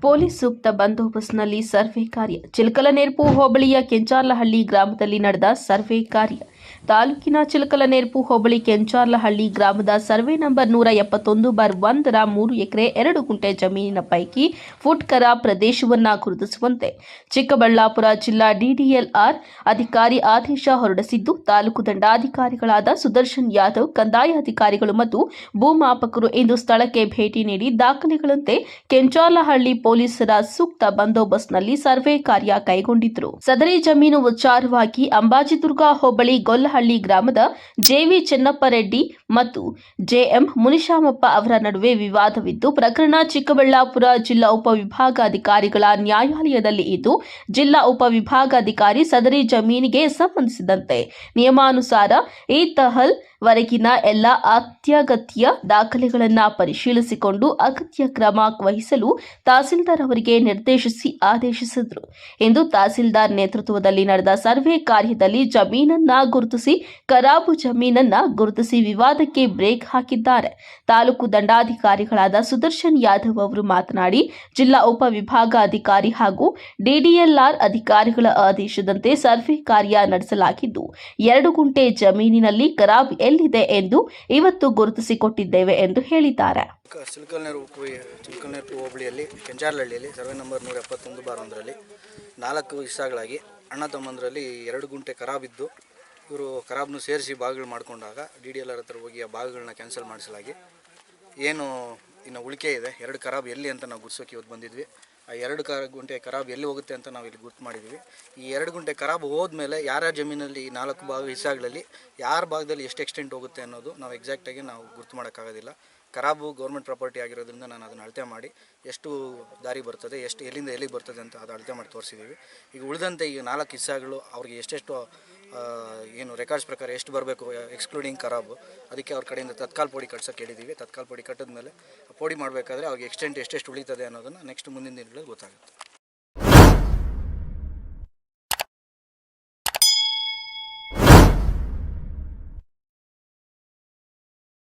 Police ಸೂಕ್ತ ಬಂದೋಬಸ್ತ್ನಲ್ಲಿ survey ಕಾರ್ಯ. ಚಿಲಕಲನೇರ್ಪು ಹೋಬಳಿಯ ಕೆಂಚಾರ್ಲಹಳ್ಳಿ ಗ್ರಾಮದಲ್ಲಿ ನಡೆದ ಸರ್ವೆ ಕಾರ್ಯ. ತಾಲೂಕಿನ ಚಿಲಕಲನೇರ್ಪು ಹೋಬಳಿ ಕೆಂಚಾರ್ಲಹಳ್ಳಿ ಗ್ರಾಮದ ಸರ್ವೆ ನಂಬರ್ ನೂರ ಎಪ್ಪತ್ತೊಂದು ಬಾರ್ ಒಂದರ ಮೂರು ಎಕರೆ ಎರಡು ಗುಂಟೆ ಜಮೀನಿನ ಪೈಕಿ ಫುಟ್ಕರ ಪ್ರದೇಶವನ್ನ ಗುರುತಿಸುವಂತೆ ಚಿಕ್ಕಬಳ್ಳಾಪುರ ಜಿಲ್ಲಾ ಡಿಡಿಎಲ್ಆರ್ ಅಧಿಕಾರಿ ಆದೇಶ ಹೊರಡಿಸಿದ್ದು, ತಾಲೂಕು ದಂಡಾಧಿಕಾರಿಗಳಾದ ಸುದರ್ಶನ್ ಯಾದವ್, ಕಂದಾಯ ಅಧಿಕಾರಿಗಳು ಮತ್ತು ಭೂಮಾಪಕರು ಇಂದು ಸ್ಥಳಕ್ಕೆ ಭೇಟಿ ನೀಡಿ ದಾಖಲೆಗಳಂತೆ ಕೆಂಚಾಲಹಳ್ಳಿ ಪೊಲೀಸರ ಸೂಕ್ತ ಬಂದೋಬಸ್ತ್ನಲ್ಲಿ ಸರ್ವೆ ಕಾರ್ಯ ಕೈಗೊಂಡಿದ್ದರು. ಸದರಿ ಜಮೀನು ವಿಚಾರವಾಗಿ ಅಂಬಾಜಿದುರ್ಗ ಹೋಬಳಿ ಗೊಲ್ಲಹಳ್ಳಿ ಗ್ರಾಮದ ಜೆವಿ ಚೆನ್ನಪ್ಪ ರೆಡ್ಡಿ ಮತ್ತು ಜೆಎಂ ಮುನಿಶಾಮಪ್ಪ ಅವರ ನಡುವೆ ವಿವಾದವಿದ್ದು, ಪ್ರಕರಣ ಚಿಕ್ಕಬಳ್ಳಾಪುರ ಜಿಲ್ಲಾ ಉಪವಿಭಾಗಾಧಿಕಾರಿಗಳ ನ್ಯಾಯಾಲಯದಲ್ಲಿ ಇದ್ದು, ಜಿಲ್ಲಾ ಉಪವಿಭಾಗಾಧಿಕಾರಿ ಸದರಿ ಜಮೀನಿಗೆ ಸಂಬಂಧಿಸಿದಂತೆ. ನಿಯಮಾನುಸಾರ ಈ ತಹಲ್ ವರೆಗಿನ ಎಲ್ಲ ಅತ್ಯಗತ್ಯ ದಾಖಲೆಗಳನ್ನು ಪರಿಶೀಲಿಸಿಕೊಂಡು ಅಗತ್ಯ ಕ್ರಮ ವಹಿಸಲು ತಹಸೀಲ್ದಾರ್ ಅವರಿಗೆ ನಿರ್ದೇಶಿಸಿ ಆದೇಶಿಸಿದರು. ಎಂದು ತಹಸೀಲ್ದಾರ್ ನೇತೃತ್ವದಲ್ಲಿ ನಡೆದ ಸರ್ವೆ ಕಾರ್ಯದಲ್ಲಿ ಜಮೀನನ್ನ ಗುರುತಿಸಿ, ಕರಾಬು ಜಮೀನನ್ನ ಗುರುತಿಸಿ ವಿವಾದಕ್ಕೆ ಬ್ರೇಕ್ ಹಾಕಿದ್ದಾರೆ. ತಾಲೂಕು ದಂಡಾಧಿಕಾರಿಗಳಾದ ಸುದರ್ಶನ್ ಯಾದವ್ ಅವರು ಮಾತನಾಡಿ, ಜಿಲ್ಲಾ ಉಪವಿಭಾಗಾಧಿಕಾರಿ ಹಾಗೂ ಡಿಡಿಎಲ್ಆರ್ ಅಧಿಕಾರಿಗಳ ಆದೇಶದಂತೆ ಸರ್ವೆ ಕಾರ್ಯ ನಡೆಸಲಾಗಿದ್ದು, ಎರಡು ಗುಂಟೆ ಜಮೀನಿನಲ್ಲಿ ಖರಾಬ್ ಎಲ್ಲಿದೆ ಎಂದು ಇವತ್ತು ಗುರುತಿಸಿಕೊಟ್ಟಿದ್ದೇವೆ ಎಂದು ಹೇಳಿದ್ದಾರೆ. ಚಿಲ್ಕಲ್ನೇರು ಹೋಬಳಿಯಲ್ಲಿ ಕೆಂಚಾರ್ಲಹಳ್ಳಿಯಲ್ಲಿ ಸರ್ವೆ ನಂಬರ್ ನೂರ ಎಪ್ಪತ್ತೊಂದು ಬಾರ್ ನಾಲ್ಕು ಹಿಸ್ಸಾಗಳಾಗಿ ಅಣ್ಣ ತಮ್ಮಂದರಲ್ಲಿ ಎರಡು ಗುಂಟೆ ಖರಾಬಿದ್ದು ಇವರು ಖರಾಬ್ನು ಸೇರಿಸಿ ಭಾಗಗಳು ಮಾಡಿಕೊಂಡಾಗ ಡಿ ಡಿ ಎಲ್ ಆರ್ ಹತ್ರ ಹೋಗಿ ಆ ಭಾಗಗಳನ್ನ ಕ್ಯಾನ್ಸಲ್ ಮಾಡಿಸಲಾಗಿ. ಏನು ಇನ್ನು ಉಳಿಕೆ ಇದೆ, ಎರಡು ಖರಾಬ್ ಎಲ್ಲಿ ಅಂತ ನಾವು ಗುರ್ಸೋಕೆ ಇವತ್ತು ಬಂದಿದ್ವಿ. ಆ ಎರಡು ಕರ ಗುಂಟೆ ಖರಾಬ್ ಎಲ್ಲಿ ಹೋಗುತ್ತೆ ಅಂತ ನಾವು ಇಲ್ಲಿ ಗುರ್ತು ಮಾಡಿದ್ದೀವಿ. ಈ ಎರಡು ಗುಂಟೆ ಖರಾಬ್ ಹೋದ್ಮೇಲೆ ಯಾರ ಜಮೀನಲ್ಲಿ ಈ ನಾಲ್ಕು ಭಾಗ ಹಿಸಾಗಳಲ್ಲಿ ಯಾರ ಭಾಗದಲ್ಲಿ ಎಷ್ಟು ಎಕ್ಸ್ಟೆಂಟ್ ಹೋಗುತ್ತೆ ಅನ್ನೋದು ನಾವು ಎಕ್ಸಾಕ್ಟಾಗಿ ನಾವು ಗುರ್ತು ಮಾಡೋಕ್ಕಾಗೋದಿಲ್ಲ. ಖರಾಬು ಗೌರ್ಮೆಂಟ್ ಪ್ರಾಪರ್ಟಿ ಆಗಿರೋದ್ರಿಂದ ನಾನು ಅದನ್ನು ಅಳತೆ ಮಾಡಿ ಎಷ್ಟು ದಾರಿ ಬರ್ತದೆ, ಎಷ್ಟು ಎಲ್ಲಿಂದ ಎಲ್ಲಿಗೆ ಬರ್ತದೆ ಅಂತ ಅದು ಅಳತೆ ಮಾಡಿ ತೋರಿಸಿದ್ದೀವಿ. ಈಗ ಉಳಿದಂತೆ ಈ ನಾಲ್ಕು ಹಿಸಾಗಳು ಅವ್ರಿಗೆ ಎಷ್ಟೆಷ್ಟು ಏನು ರೆಕಾರ್ಡ್ಸ್ ಪ್ರಕಾರ ಎಷ್ಟು ಬರಬೇಕು ಎಕ್ಸ್ಕ್ಲೂಡಿಂಗ್ ಖರಾಬು, ಅದಕ್ಕೆ ಅವ್ರ ಕಡೆಯಿಂದ ತತ್ಕಾಲ್ ಪೋಡಿ ಕಟ್ಸೋಕೆ ಹೇಳಿದ್ದೀವಿ ತತ್ಕಾಲ್ ಪೋಡಿ ಕಟ್ಟಿದ್ಮೇಲೆ ಪೋಡಿ ಪೊಡಿ ಮಾಡಬೇಕಾದ್ರೆ ಅವ್ರಿಗೆ ಎಕ್ಸ್ಟೆಂಟ್ ಎಷ್ಟೆಷ್ಟು ಉಳಿತದೆ ಅನ್ನೋದನ್ನು ನೆಕ್ಸ್ಟ್ ಮುಂದಿನ ದಿನಗಳಲ್ಲಿ ಗೊತ್ತಾಗುತ್ತೆ.